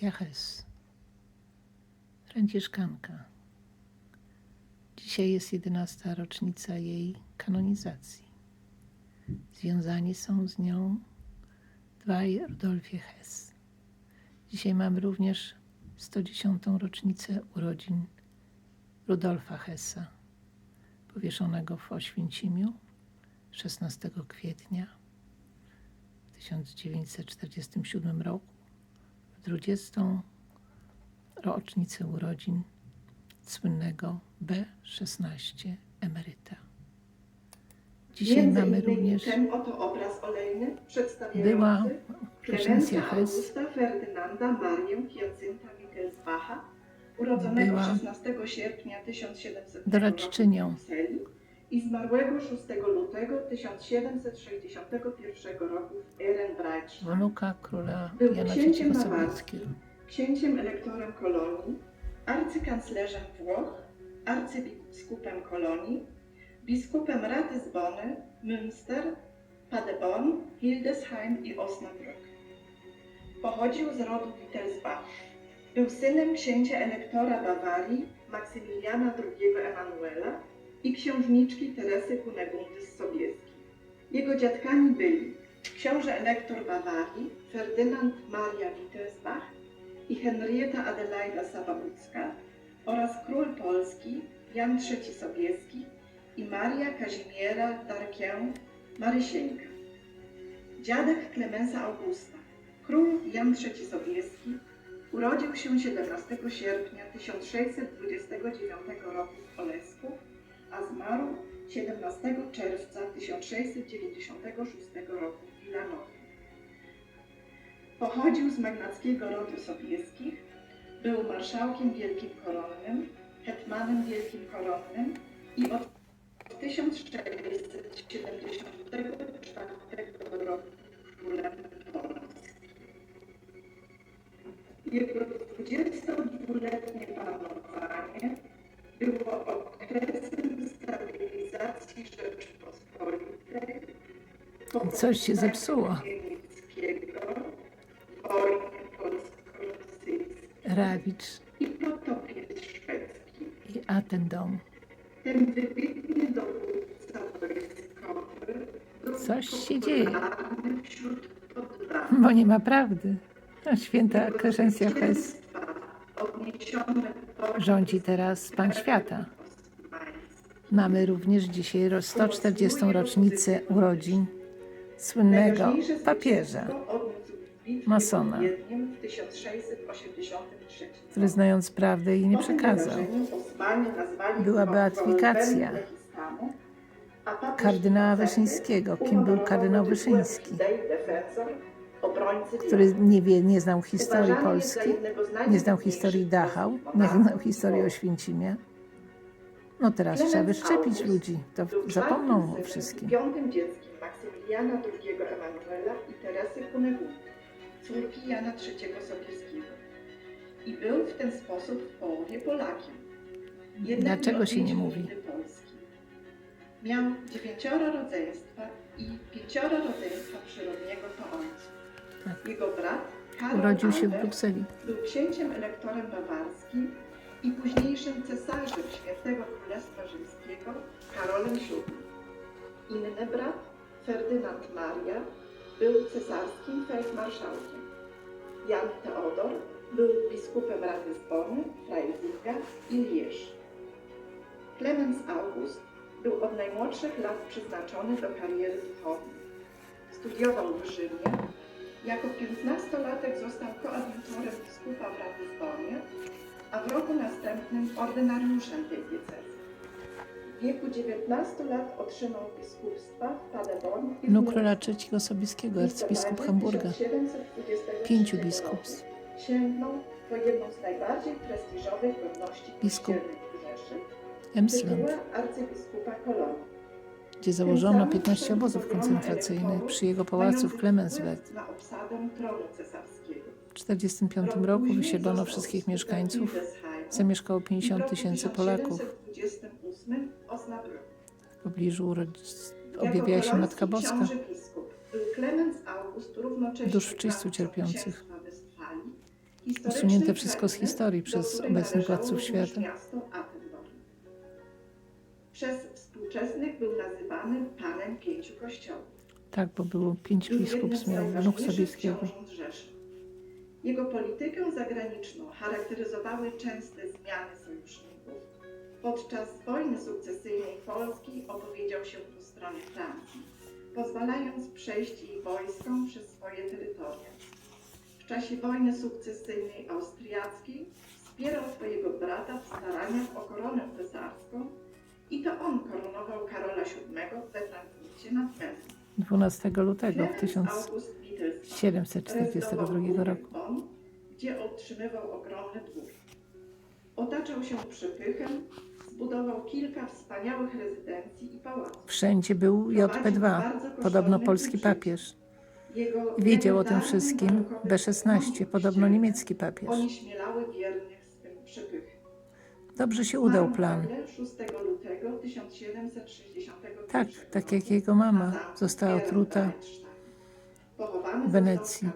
Hes, Franciszkanka. Dzisiaj jest jedenasta rocznica jej kanonizacji. Związani są z nią dwaj Rudolfie Hess. Dzisiaj mamy również 110. rocznicę urodzin Rudolfa Hessa, powieszonego w Oświęcimiu 16 kwietnia w 1947 roku 20. rocznicę urodzin słynnego B16 emeryta. Dzisiaj Między mamy również, ten oto obraz olejny przedstawiający była Klemensa Hess, Ferdynanda Marię Hiacynta Wittelsbacha, urodzonego Była 16 sierpnia 1700 doradczynią roku w i zmarłego 6 lutego 1761 roku w Ehrenbreitstein. wnuka króla Był Jana księciem bawarskim. Księciem elektorem kolonii, arcykanclerzem Włoch, arcybiskupem kolonii, biskupem Ratisbony, Münster, Paderborn, Hildesheim i Osnabrück. Pochodził z rodu Wittelsbach. Był synem księcia elektora Bawarii, Maksymiliana II Emanuela i księżniczki Teresy Kunegundy z Sobieski. Jego dziadkami byli książę elektor Bawarii, Ferdynand Maria Wittelsbach i Henrietta Adelaida Sawałucka oraz król Polski Jan III Sobieski i Maria Kazimiera Darkę Marysieńka. Dziadek Klemensa Augusta, król Jan III Sobieski, urodził się 17 sierpnia 1629 roku w Olesku, a zmarł 17 czerwca 1696 roku w Wilanowie. Pochodził z magnackiego rodu Sobieskich, był marszałkiem wielkim koronnym, hetmanem wielkim koronnym i od 1674 roku królem Polski. Jego 22-letnie panowanie było okresem stabilizacji Rzeczpospolitej. po Coś się zepsuło. Rawicz i potopie szwedzkim. i Attendom. Ten wybitny dowódca wojskowy był Coś się dzieje. Bo nie ma prawdy. A Święta Crescencja Hess rządzi teraz Pan Świata. Mamy również dzisiaj ro- 140. rocznicę urodzin słynnego papieża, masona. pod Wiedniem w 1683 który znając prawdę jej nie przekazał. Była beatyfikacja kardynała Wyszyńskiego. Kim był kardynał Wyszyński? Który nie, wie, nie znał historii Polski, nie znał historii Dachau, nie znał historii. Oświęcimia. No teraz trzeba wyszczepić ludzi, to zapomną o wszystkim. Maksymiliana II Emanuela i Teresy Kunegundy, córki Jana III Sobieskiego. I był w ten sposób w połowie Polakiem. Jednak Dlaczego się nie mówi? Polski. Miał dziewięcioro rodzeństwa i pięcioro rodzeństwa przyrodniego po ojcu. Tak. Jego brat Karol Urodził się w Brukseli. był księciem elektorem bawarskim i późniejszym cesarzem Świętego Królestwa Rzymskiego Karolem VII. Inny brat, Ferdynand Maria, był cesarskim feldmarszałkiem. Jan Teodor był biskupem Ratisbony, Freisinga i Lierz. Klemens August był od najmłodszych lat przeznaczony do kariery duchownej. Studiował w Rzymie, jako piętnastolatek został koadjutorem biskupa w Ratisbonie, a w roku następnym ordynariuszem tej diecezji. W wieku 19 lat otrzymał biskupstwa w Paderborn i Münster. króla III Sobieskiego, arcybiskup Hamburga. 1723 Pięciu biskupstw. Sięgnął po jedną z najbardziej prestiżowych godności Biskup Emsland, arcybiskupa Kolonii. gdzie założono 15 obozów koncentracyjnych przy jego pałacu w cesarskiego. W 1945 roku wysiedlono wszystkich mieszkańców. Zamieszkało 50 tysięcy Polaków. W pobliżu urodz- objawiała się Matka Boska. Równocześnie Dusz w władcą cierpiących. Usunięte wszystko z historii przez obecnych władców świata. Przez współczesnych był nazywany panem pięciu kościołów. Tak, bo było pięć Był jednym biskup z miał wnuk Sobieskiego. Jego politykę zagraniczną charakteryzowały częste zmiany sojuszników. Podczas wojny sukcesyjnej Polski opowiedział się po stronie Francji, pozwalając przejść jej wojskom przez swoje terytoria. W czasie wojny sukcesyjnej austriackiej wspierał swojego brata w staraniach o koronę cesarską i to on koronował Karola VII we Frankfurcie nad Menem. 12 lutego Klemens August Wittelsbach 1742 rezydował roku. Bonn, gdzie otrzymywał ogromny dwór. Otaczał się przepychem, zbudował kilka wspaniałych rezydencji i pałaców. Wszędzie był JP2, podobno polski papież. Wiedział o tym wszystkim barokowy B16, dom podobno niemiecki papież. Dobrze się udał plan. nagle 6 lutego 1761 Tak, tak jak jego mama została otruta w Wenecji.